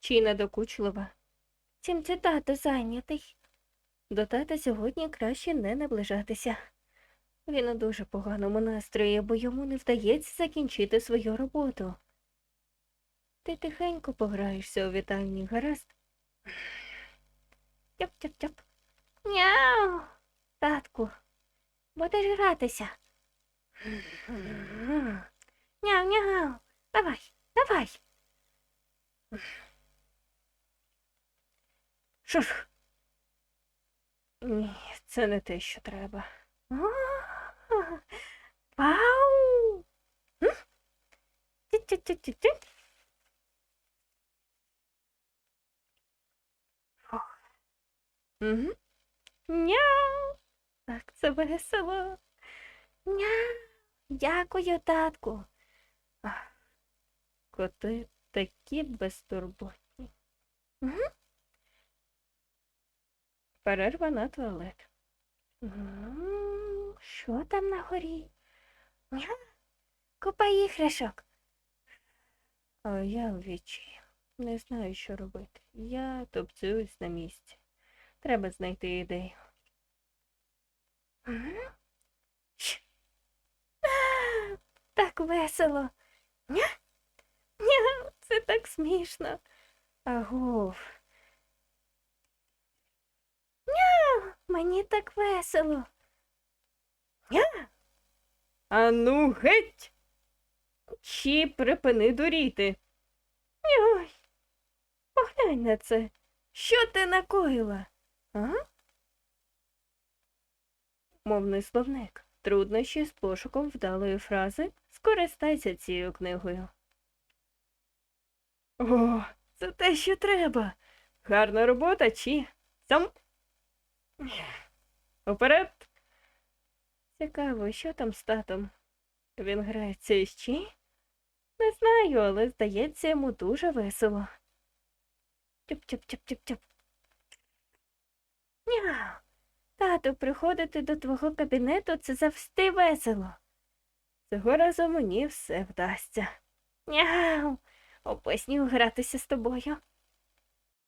чи надокучлива. Чим це тато зайнятий? До тата сьогодні краще не наближатися. Він у дуже поганому настрої, бо йому не вдається закінчити свою роботу. Ти тихенько пограєшся у вітальні, гаразд? Тяп-тяп-тяп. Няу, татку, будеш гратися. Няу-няу, давай, давай. Шуш. Ні, це не те, що треба. Вау! Тю-тю-тю-тю-тю. Няу. Так, це весело. Няу. Дякую, татку. Коти такі безтурботні. Угу. Перерва на туалет. М, Що там на горі? Ня? Купа іграшок. А я в вічі. Не знаю, що робити. Я топцююсь на місці. Треба знайти ідею. А, Так весело. Ня? Ня, це так смішно. Агов. Ня, мені так весело. Ня? Ану геть. Чи припини дуріти. Ой, поглянь на це. Що ти накоїла? А? Мовний словник. Труднощі з пошуком вдалої фрази. Скористайся цією книгою. О, це те, що треба. Гарна робота чи сам. Уперед. Цікаво, що там з татом? Він грається чи? Не знаю, але здається, йому дуже весело. Тюп-тюп-тюп-тюп-тюп. Няу. Тату, приходити до твого кабінету це завжди весело. Цього разу мені все вдасться. Няу. Описню гратися з тобою.